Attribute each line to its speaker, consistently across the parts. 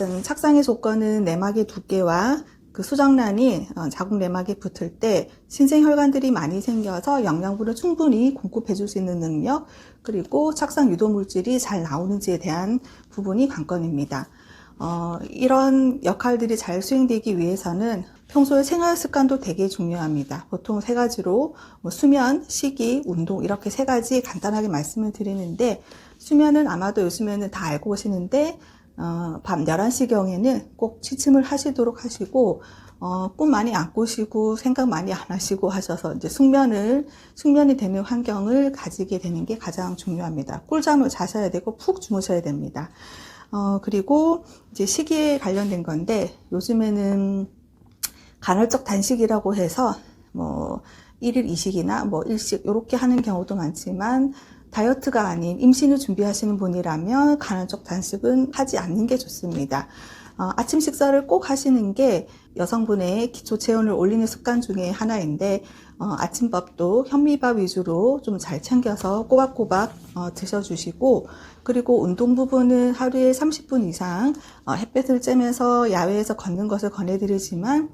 Speaker 1: 일단 착상의 조건은 내막의 두께와 그 수정란이 어, 자궁 내막에 붙을 때 신생 혈관들이 많이 생겨서 영양분을 충분히 공급해 줄 수 있는 능력 그리고 착상 유도 물질이 잘 나오는지에 대한 부분이 관건입니다. 어, 이런 역할들이 잘 수행되기 위해서는 평소에 생활 습관도 되게 중요합니다. 보통 세 가지로 뭐 수면, 식이, 운동 이렇게 세 가지 간단하게 말씀을 드리는데 수면은 아마도 요즘에는 다 알고 계시는데 어, 밤 11시경에는 꼭 취침을 하시도록 하시고 어, 꿈 많이 안 꾸시고 생각 많이 안 하시고 하셔서 이제 숙면을 숙면이 되는 환경을 가지게 되는 게 가장 중요합니다. 꿀잠을 자셔야 되고 푹 주무셔야 됩니다. 어, 그리고 이제 시기에 관련된 건데 요즘에는 간헐적 단식이라고 해서 뭐 일일 이식이나 뭐 일식 이렇게 하는 경우도 많지만 다이어트가 아닌 임신을 준비하시는 분이라면 간헐적 단식은 하지 않는 게 좋습니다. 어, 아침 식사를 꼭 하시는 게 여성분의 기초 체온을 올리는 습관 중에 하나인데 어, 아침밥도 현미밥 위주로 좀 잘 챙겨서 꼬박꼬박 어, 드셔주시고 그리고 운동 부분은 하루에 30분 이상 어, 햇볕을 쬐면서 야외에서 걷는 것을 권해드리지만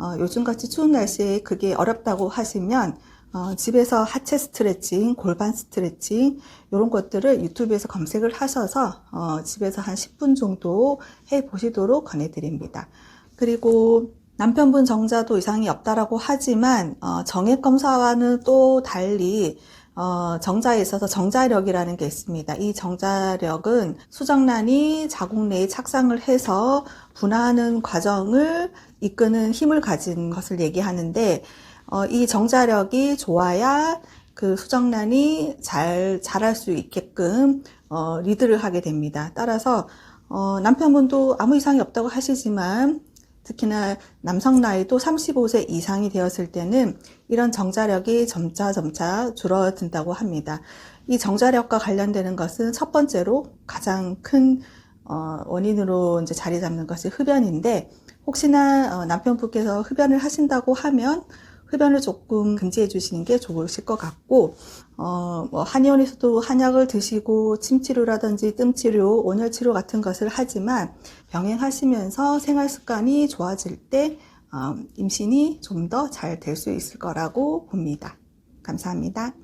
Speaker 1: 어, 요즘같이 추운 날씨에 그게 어렵다고 하시면 어, 집에서 하체 스트레칭, 골반 스트레칭 이런 것들을 유튜브에서 검색을 하셔서 어, 집에서 한 10분 정도 해 보시도록 권해드립니다. 그리고 남편분 정자도 이상이 없다라고 하지만 어, 정액 검사와는 또 달리 어, 정자에 있어서 정자력이라는 게 있습니다. 이 정자력은 수정란이 자궁 내에 착상을 해서 분화하는 과정을 이끄는 힘을 가진 것을 얘기하는데 어, 이 정자력이 좋아야 그 수정란이 잘 자랄 수 있게끔 어, 리드를 하게 됩니다. 따라서 어, 남편분도 아무 이상이 없다고 하시지만 특히나 남성 나이도 35세 이상이 되었을 때는 이런 정자력이 점차 점차 줄어든다고 합니다. 이 정자력과 관련되는 것은 첫 번째로 가장 큰 어, 원인으로 이제 자리 잡는 것이 흡연인데 혹시나 어, 남편분께서 흡연을 하신다고 하면 흡연을 조금 금지해 주시는 게 좋으실 것 같고 어, 뭐 한의원에서도 한약을 드시고 침치료라든지 뜸치료, 온열치료 같은 것을 하지만 병행하시면서 생활 습관이 좋아질 때 어, 임신이 좀 더 잘 될 수 있을 거라고 봅니다. 감사합니다.